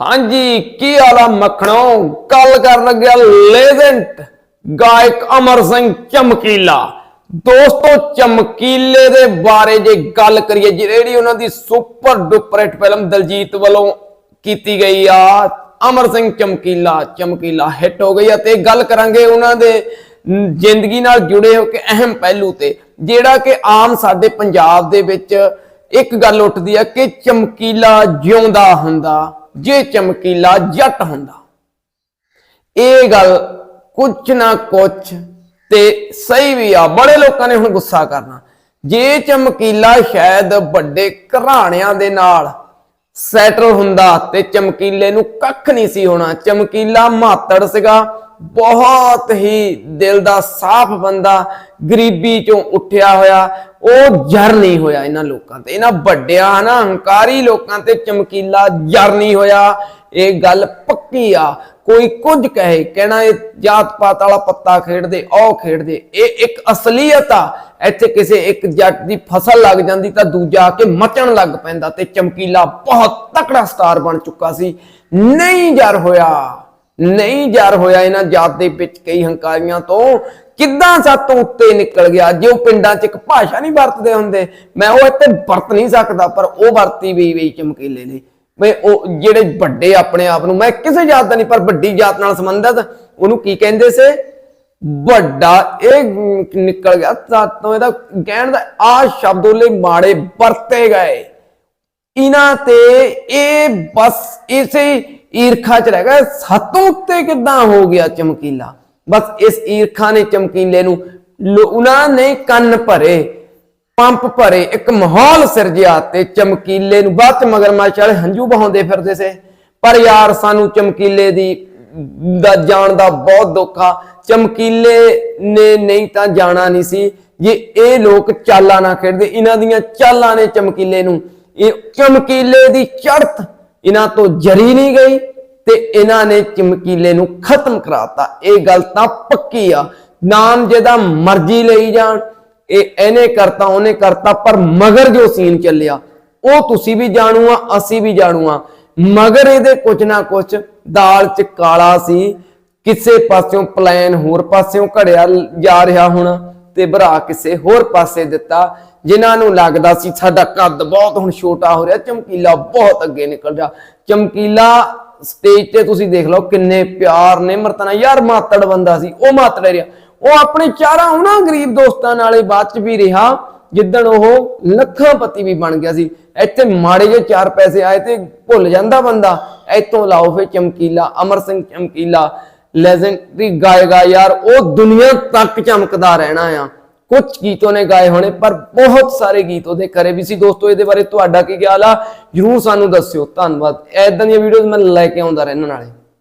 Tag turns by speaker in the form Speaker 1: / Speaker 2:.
Speaker 1: ਹਾਂਜੀ, ਕੀ ਹਾਲਾ ਮੱਖਣੋ? ਗੱਲ ਕਰਨ ਲੱਗਿਆ ਲੇਜੈਂਟ ਗਾਇਕ ਅਮਰ ਸਿੰਘ ਚਮਕੀਲਾ। ਦੋਸਤੋ, ਚਮਕੀਲੇ ਦੇ ਬਾਰੇ ਜੇ ਗੱਲ ਕਰੀਏ, ਜਿਹੜੀ ਉਹਨਾਂ ਦੀ super duper hit film Diljit ਵੱਲੋਂ ਕੀਤੀ ਗਈ ਆ, ਅਮਰ ਸਿੰਘ ਚਮਕੀਲਾ ਚਮਕੀਲਾ ਹਿੱਟ ਹੋ ਗਈ ਆ ਤੇ ਗੱਲ ਕਰਾਂਗੇ ਉਹਨਾਂ ਦੇ ਜ਼ਿੰਦਗੀ ਨਾਲ ਜੁੜੇ ਹੋ ਕੇ ਅਹਿਮ ਪਹਿਲੂ ਤੇ, ਜਿਹੜਾ ਕਿ ਆਮ ਸਾਡੇ ਪੰਜਾਬ ਦੇ ਵਿੱਚ ਇੱਕ ਗੱਲ ਉੱਠਦੀ ਆ ਕਿ ਚਮਕੀਲਾ ਜਿਉਂਦਾ ਹੁੰਦਾ। ਜੇ ਚਮਕੀਲਾ ਜੱਟ ਹੁੰਦਾ। ਇਹ ਗੱਲ ਕੁਛ ਨਾ ਕੁਛ ਤੇ ਸਹੀ ਵੀ ਆ। ਬੜੇ ਲੋਕਾਂ ਨੇ ਹੁਣ ਗੁੱਸਾ ਕਰਨਾ। ਜੇ ਚਮਕੀਲਾ ਸ਼ਾਇਦ ਵੱਡੇ ਘਰਾਣਿਆਂ ਦੇ ਨਾਲ ਸੈਟਲ ਹੁੰਦਾ ਤੇ ਚਮਕੀਲੇ ਨੂੰ ਕੱਖ ਨਹੀਂ ਸੀ ਹੋਣਾ। ਚਮਕੀਲਾ ਮਾਤੜ ਸੀਗਾ। ਬਹੁਤ ਹੀ ਦਿਲ ਦਾ ਸਾਫ਼ ਬੰਦਾ ਗਰੀਬੀ ਚੋਂ ਉੱਠਿਆ ਹੋਇਆ, ਉਹ ਜਰ ਨਹੀਂ ਹੋਇਆ ਇਹਨਾਂ ਲੋਕਾਂ ਤੇ। ਇਹਨਾਂ ਵੱਡਿਆਂ ਹਨਾ, ਹੰਕਾਰੀ ਲੋਕਾਂ ਤੇ ਚਮਕੀਲਾ ਜਰ ਨਹੀਂ ਹੋਇਆ। ਇਹ ਗੱਲ ਪੱਕੀ ਆ। ਕੋਈ ਕੁਝ ਕਹੇ, ਕਹਿਣਾ ਇਹ ਜਾਤ ਪਾਤ ਵਾਲਾ ਪੱਤਾ ਖੇਡਦੇ, ਉਹ ਖੇਡਦੇ। ਇਹ ਇੱਕ ਅਸਲੀਅਤ ਆ। ਇੱਥੇ ਕਿਸੇ ਇੱਕ ਜੱਟ ਦੀ ਫਸਲ ਲੱਗ ਜਾਂਦੀ ਤਾਂ ਦੂਜਾ ਆ ਕੇ ਮਚਣ ਲੱਗ ਪੈਂਦਾ ਤੇ ਚਮਕੀਲਾ ਬਹੁਤ ਤਕੜਾ ਸਟਾਰ ਬਣ ਚੁੱਕਾ ਸੀ। ਨਹੀਂ ਜਰ ਹੋਇਆ। ਨਹੀਂ ਜਰ ਹੋਇਆ ਇਹਨਾਂ ਜਾਤ ਦੇ ਵਿੱਚ ਕਈ ਹੰਕਾਰੀਆਂ ਤੋਂ। ਕਿੱਦਾਂ ਸਾਤੋਂ ਉੱਤੇ ਨਿਕਲ ਗਿਆ? ਜੇ ਉਹ ਪਿੰਡਾਂ 'ਚ ਇੱਕ ਭਾਸ਼ਾ ਨਹੀਂ ਵਰਤਦੇ ਹੁੰਦੇ, ਮੈਂ ਉਹ ਇੱਥੇ ਵਰਤ ਨਹੀਂ ਸਕਦਾ, ਪਰ ਉਹ ਵਰਤੀ ਵੀ ਵੀ ਚਮਕੀਲੇ ਨੇ। ਵੇ ਉਹ ਜਿਹੜੇ ਵੱਡੇ ਆਪਣੇ ਆਪ ਨੂੰ, ਮੈਂ ਕਿਸੇ ਜਾਤ ਦਾ ਨਹੀਂ, ਪਰ ਵੱਡੀ ਜਾਤ ਨਾਲ ਸੰਬੰਧਿਤ, ਉਹਨੂੰ ਕੀ ਕਹਿੰਦੇ ਸੇ? ਵੱਡਾ ਇਹ ਨਿਕਲ ਗਿਆ ਸਾਤੋਂ ਇਹਦਾ ਕਹਿਣ ਦਾ ਆ ਸ਼ਬਦ ਉਹਲੇ ਮਾੜੇ ਵਰਤੇ ਗਏ। ਇਹਨਾਂ ਤੇ ਇਹ ਬਸ ਇਸੇ ਈਰਖਾ ਚ ਰਹਿ ਗਿਆ। ਸਾਤੋਂ ਉੱਤੇ ਕਿੱਦਾਂ ਹੋ ਗਿਆ ਚਮਕੀਲਾ? ਬਸ ਇਸ ਈਰਖਾ ਨੇ ਚਮਕੀਲੇ ਨੂੰ ਉਹਨਾਂ ਨੇ ਕੰਨ ਭਰੇ, ਪੰਪ ਭਰੇ, ਇੱਕ ਮਾਹੌਲ ਸਿਰਜਿਆ ਤੇ ਚਮਕੀਲੇ ਨੂੰ ਬਾਅਦ ਚ ਮਗਰਮੱਛ ਵਾਲੇ ਹੰਝੂ ਬਹਾਉਂਦੇ ਫਿਰਦੇ ਸੇ। ਪਰ ਯਾਰ, ਸਾਨੂੰ ਚਮਕੀਲੇ ਦੀ, ਦਾ ਜਾਣ ਦਾ ਬਹੁਤ ਦੁੱਖ ਆ ਚਮਕੀਲੇ ਨੇ ਨਹੀਂ ਤਾਂ ਜਾਣਾ ਨਹੀਂ ਸੀ। ਜੇ ਇਹ ਲੋਕ ਚਾਲਾਂ ਨਾ ਖੇਡਦੇ, ਇਹਨਾਂ ਦੀਆਂ ਚਾਲਾਂ ਨੇ ਚਮਕੀਲੇ ਨੂੰ। ਇਹ ਚਮਕੀਲੇ ਦੀ ਚੜਤ ਇਹਨਾਂ ਤੋਂ ਜਰੀ ਨਹੀਂ ਗਈ ਤੇ ਇਹਨਾਂ ਨੇ ਚਮਕੀਲੇ ਨੂੰ ਖਤਮ ਕਰਾਤਾ। ਇਹ ਗੱਲ ਤਾਂ ਪੱਕੀ ਆ। ਨਾਮ ਜਿਹਦਾ ਮਰਜ਼ੀ ਲਈ ਜਾਣ। ਇਹ ਇਹਨੇ ਕਰਤਾ, ਉਹਨੇ ਕਰਤਾ, ਪਰ ਮਗਰ ਜੋ ਸੀਨ ਚੱਲਿਆ, ਉਹ ਤੁਸੀਂ ਵੀ ਜਾਣੂ ਆ ਅਸੀਂ ਵੀ ਜਾਣੂ ਆ ਮਗਰ ਇਹਦੇ ਕੁਝ ਨਾ ਕੁਝ ਦਾਲ ਚ ਕਾਲਾ ਸੀ। ਕਿਸੇ ਪਾਸਿਓਂ ਪਲਾਨ ਹੋਰ ਪਾਸਿਓਂ ਘੜਿਆ ਜਾ ਰਿਹਾ ਹੋਣਾ ਤੇ ਭਰਾ ਕਿਸੇ ਹੋਰ ਪਾਸੇ ਦਿੱਤਾ। ਜਿਨ੍ਹਾਂ ਨੂੰ ਲੱਗਦਾ ਸੀ ਸਾਡਾ ਕੱਦ ਬਹੁਤ ਹੁਣ ਛੋਟਾ ਹੋ ਰਿਹਾ, ਚਮਕੀਲਾ ਬਹੁਤ ਅੱਗੇ ਨਿਕਲ ਜਾ ਚਮਕੀਲਾ ਸਟੇਜ ਤੇ ਤੁਸੀਂ ਦੇਖ ਲਓ ਕਿੰਨੇ ਪਿਆਰ ਨੇ ਮਰਤਨਾ ਯਾਰ ਮਾਤੜ ਬੰਦਾ ਸੀ, ਉਹ ਮਾਤੜ ਰਿਹਾ। ਉਹ ਆਪਣੇ ਚਾਰਾਂ ਉਹਨਾਂ ਗਰੀਬ ਦੋਸਤਾਂ ਨਾਲੇ ਬਾਅਦ ਚ ਵੀ ਰਿਹਾ, ਜਿੱਦਣ ਉਹ ਲੱਖਾਂ ਪਤੀ ਵੀ ਬਣ ਗਿਆ ਸੀ। ਇੱਥੇ ਮਾੜੇ ਜੇ ਚਾਰ ਪੈਸੇ ਆਏ ਤੇ ਭੁੱਲ ਜਾਂਦਾ ਬੰਦਾ। ਇੱਥੋਂ ਲਾਓ ਫੇ ਚਮਕੀਲਾ, ਅਮਰ ਸਿੰਘ ਚਮਕੀਲਾ ਲੈਜੈਂਡਰੀ ਗਾਏਗਾ ਯਾਰ ਉਹ ਦੁਨੀਆ ਤੱਕ ਚਮਕਦਾ ਰਹਿਣਾ ਆ। ਕੁਝ ਗੀਤ ਉਹਨੇ ਗਾਏ ਹੋਣੇ, ਪਰ ਬਹੁਤ ਸਾਰੇ ਗੀਤ ਉਹਦੇ ਕਰੇ ਵੀ ਸੀ। ਦੋਸਤੋ, ਇਹਦੇ ਬਾਰੇ ਤੁਹਾਡਾ ਕੀ ਖਿਆਲ ਆ? ਜਰੂਰ ਸਾਨੂੰ ਦੱਸਿਓ। ਧੰਨਵਾਦ। ਐਦਾਂ ਦੀਆਂ ਵੀਡੀਓਜ਼ ਮੈਂ ਲੈ ਕੇ ਆਉਂਦਾ ਰਹਿਣਾ ਨਾਲੇ।